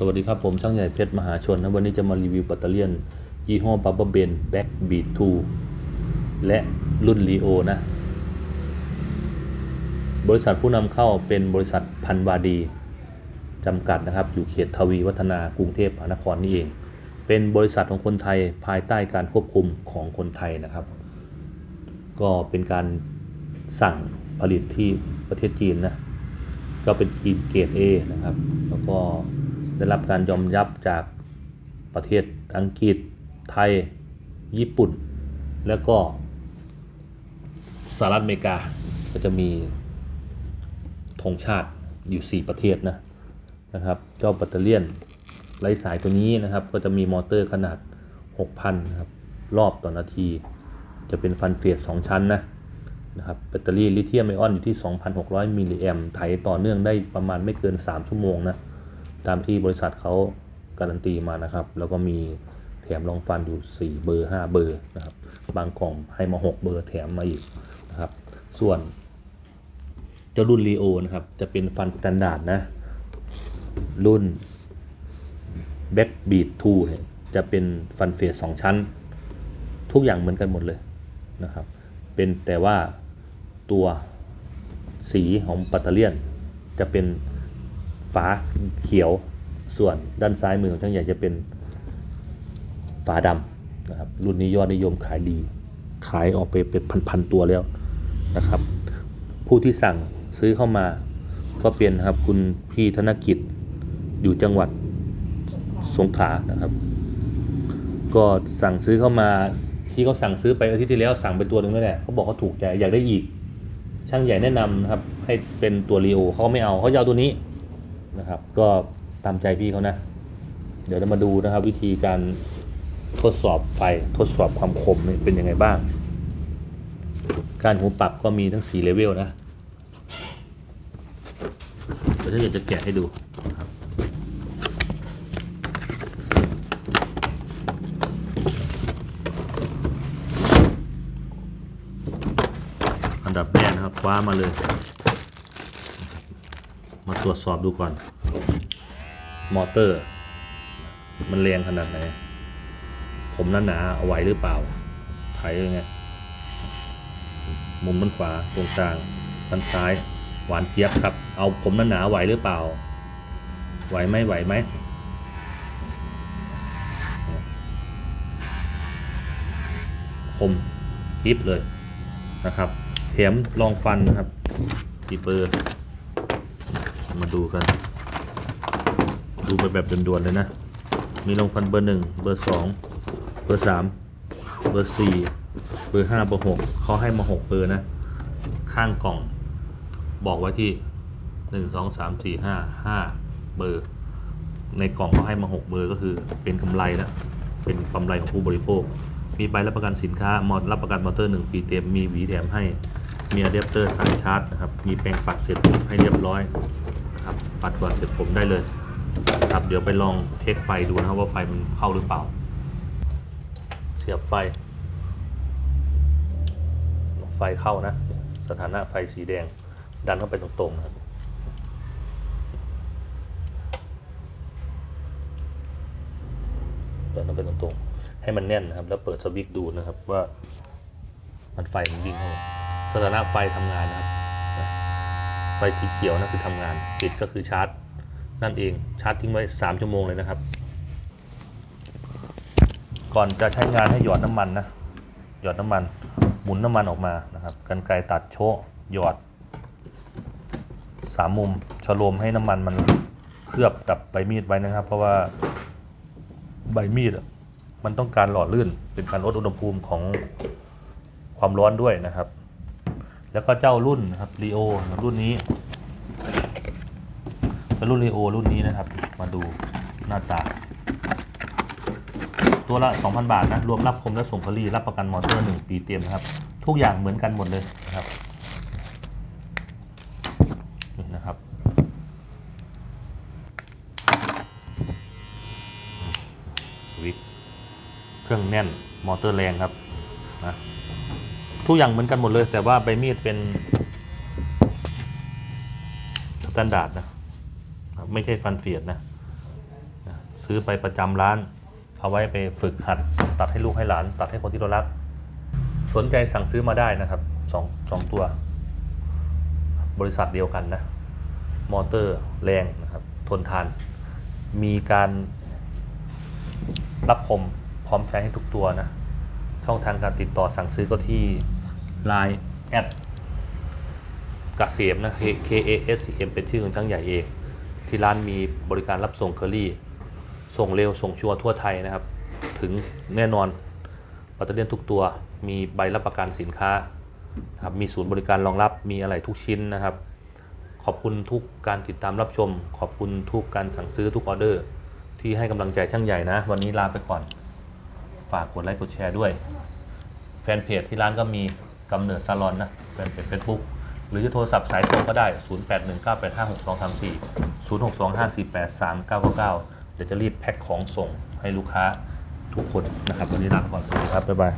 สวัสดีครับผมช่างใหญ่เพชรมหาชนนะวันนี้จะมารีวิวแบตเตอรี่ยน ยี่ห้อ b u b b l e b e n Back Beat 2และรุ่น Leo นะ บริษัทผู้นำเข้าเป็นบริษัทพันวาดี จำกัดนะครับ อยู่เขตทวีวัฒนากรุงเทพมหานครนี่เอง เป็นบริษัทของคนไทยภายใต้การควบคุมของคนไทยนะครับ ก็เป็นการสั่งผลิตที่ประเทศจีนนะ ก็เป็นทีมเกรด A นะครับ แล้วก็ ได้รับการยอมรับจากประเทศอังกฤษ ไทย ญี่ปุ่น แล้วก็สหรัฐอเมริกา ก็จะมีธงชาติอยู่ 4 ประเทศนะนะครับเจ้าแบตเตอรี่ยนไร้สายตัวนี้นะครับ ก็จะมีมอเตอร์ขนาด 6,000นะครับรอบต่อนาที จะเป็นฟันเฟส2ชั้นนะนะครับแบตเตอรี่ลิเธียมไอออนอยู่ที่ 2,600 มิลลิแอมไถต่อเนื่องได้ประมาณไม่เกิน 3 ชั่วโมงนะ ตามที่บริษัทเขาการันตีมานะครับ แล้วก็มีแถมรองฟันอยู่ 4 เบอร์ 5 เบอร์นะครับ บางกล่องให้มา 6 เบอร์แถมมาอีกนะครับ ส่วนเจ้ารุ่น Leo นะครับ จะเป็นฟันสแตนดาร์ดนะ รุ่น Backbeat 2เนี่ยจะเป็นฟันเฟส2ชั้น ทุกอย่างเหมือนกันหมดเลยนะครับ เป็นแต่ว่าตัวสีของปัตเตอร์เลียนจะเป็น ฟ้าเขียวส่วนด้านซ้ายมือของช่างใหญ่จะเป็นฟ้าดำนะครับรุ่นนี้ยอดนิยมขายดี ขายออกไปเป็นพันๆตัวแล้วนะครับ ผู้ที่สั่งซื้อเข้ามาก็เป็นครับคุณพี่ธนกิจอยู่จังหวัดสงขลานะครับ ก็สั่งซื้อเข้ามาที่เขาสั่งซื้อไปอาทิตย์ที่แล้วสั่งไปตัวหนึ่งนั่นแหละเขาบอกเขาถูกใจอยากได้อีก ช่างใหญ่แนะนำนะครับให้เป็นตัวรีโอเขาก็ไม่เอาเขาจะเอาตัวนี้ นะครับ ก็ตามใจพี่เขานะ เดี๋ยวเรามาดูนะครับ วิธีการทดสอบไฟทดสอบความคมเป็นยังไงบ้าง การหูปรับก็มีทั้ง4เลเวลนะเดี๋ยวถ้าอยากจะแกะให้ดูอันดับแรกนะครับคว้ามาเลย ตรวจสอบดูก่อน มอเตอร์ มันแรงขนาดไหน ผมหนาหนาๆเอาไหวหรือเปล่าไถยังไงมุมด้านขวาตรงกลางด้านซ้าย หวานเจี๊ยบครับ เอาผมหนาหนาๆไหวหรือเปล่า ไหวไหมไหวไหมคมยิบเลยนะครับแถมลองฟันนะครับกี่เบอร์ มาดูกัน ดูไปแบบด่วนๆเลยนะ มีลงฟันเบอร์หนึ่งเบอร์สองเบอร์สามเบอร์สี่เบอร์ห้าเบอร์หกเขาให้มาหกเบอร์นะ ข้างกล่อง บอกไว้ที่หนึ่งสองสามสี่ห้าห้าเบอร์ ในกล่องเขาให้มาหกเบอร์ก็คือเป็นกำไรนะ เป็นกำไรของผู้บริโภค มีใบรับประกันสินค้ามอรับประกันมอเตอร์หนึ่งปีเต็มมีหวีแถมให้มีอะแดปเตอร์สายชาร์จนะครับ มีแปรงปัดเสร็จให้เรียบร้อย ปัดก่อนเสร็จผมได้เลยนะครับเดี๋ยวไปลองเช็คไฟดูนะครับว่าไฟมันเข้าหรือเปล่า เสียบไฟ ไฟเข้านะ สถานะไฟสีแดง ดันเข้าไปตรงๆนะครับเปิดมันเป็นตรงๆ ให้มันแน่นนะครับ แล้วเปิดสวิตช์ดูนะครับว่า มันไฟมันวิ่งเข้าสถานะไฟทำงานนะครับ ไฟสีเขียวนะคือทำงานปิดก็คือชาร์จ นั่นเองชาร์จทิ้งไว้ 3 ชั่วโมงเลยนะครับ ก่อนจะใช้งานให้หยอดน้ำมันนะหยอดน้ำมันหมุนน้ำมันออกมานะครับกันไกรตัดโชะหยอดสามมุมชะโลมให้น้ำมันมันเคลือบกับใบมีดไว้นะครับ เพราะว่าใบมีดมันต้องการหล่อลื่นเป็นการลดอุณหภูมิของความร้อนด้วยนะครับ แล้วก็เจ้ารุ่นนะครับรีโอรุ่นนี้เป็นรุ่นรีโอรุ่นนี้นะครับ มาดูหน้าตา ตัวละ 2,000 บาทนะ รวมรับคมและส่งผลีรับประกันมอเตอร์ 1 ปีเต็มนะครับ ทุกอย่างเหมือนกันหมดเลยนะครับนี่นะครับสวิตเครื่องแน่นมอเตอร์แรงครับนะ ทุกอย่างเหมือนกันหมดเลย แต่ว่าใบมีดเป็นสแตนดาร์ดนะไม่ใช่ฟันเฟียดนะซื้อไปประจำร้าน เอาไว้ไปฝึกหัด ตัดให้ลูกให้หลาน ตัดให้คนที่เรารัก สนใจสั่งซื้อมาได้นะครับสองสองตัว บริษัทเดียวกันนะ มอเตอร์แรงนะครับ ทนทาน มีการรับคมพร้อมใช้ให้ทุกตัวนะ ช่องทางการติดต่อสั่งซื้อก็ที่ Line แอดกเกษมนะ K A S M เป็นชื่อของช่างใหญ่เอง ที่ร้านมีบริการรับส่งเคอรี่ ส่งเร็ว ส่งชัวร์ทั่วไทยนะครับ ถึงแน่นอนปัตเตอร์เลียนทุกตัว มีใบรับประกันสินค้าครับมีศูนย์บริการรองรับมีอะไรทุกชิ้นนะครับ ขอบคุณทุกการติดตามรับชม ขอบคุณทุกการสั่งซื้อทุกออเดอร์ ที่ให้กำลังใจช่างใหญ่นะ วันนี้ลาไปก่อน ฝากกดไลค์กดแชร์ด้วย แฟนเพจที่ร้านก็มี กำเนิดซาลอนนะเป็นเพจเฟซบุ๊กหรือจะโทรศัพท์สายตรงก็ได้ 0819856234 0625483999 เดี๋ยวจะรีบแพ็คของส่งให้ลูกค้าทุกคนนะครับ วันนี้ลาไปก่อนสวัสดีครับ บ๊ายบาย